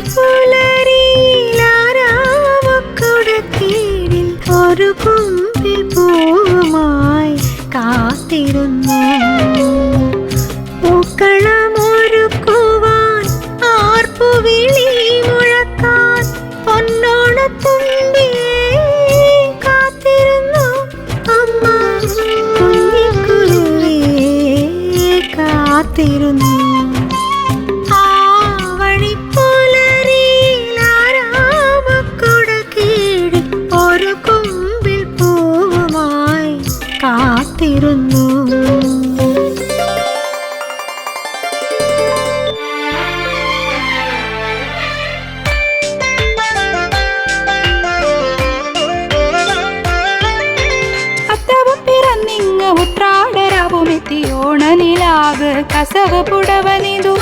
പുലരിയിലാരാമക്കുടക്കീഴിൽ ഒരു കാത്തിരുന്നു. ആർപ്പുവിളി കാത്തിരുന്നു. കാത്തിരുന്നു. கசவு புடவனிது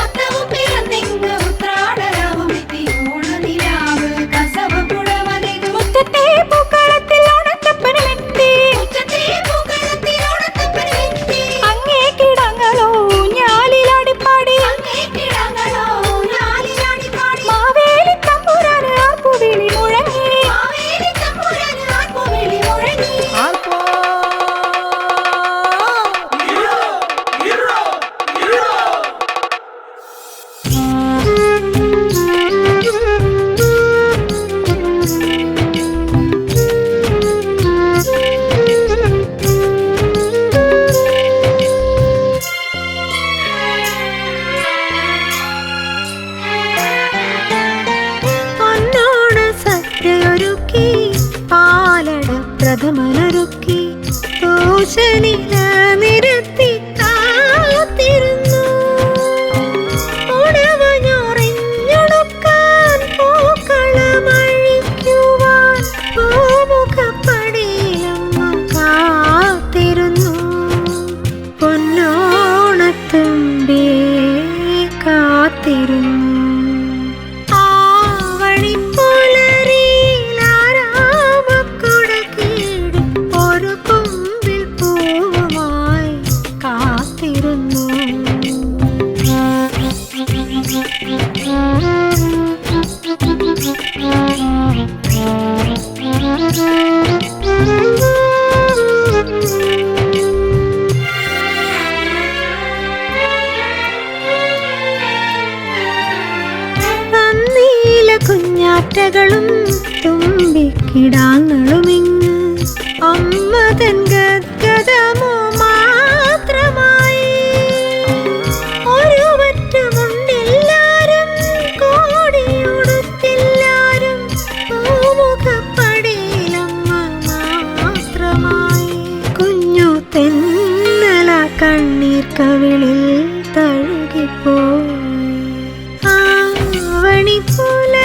是你 നീല കുഞ്ഞാറ്റകളും തുമ്പിക്കിടാങ്ങളുമിങ് അമ്മ തൻ ফুল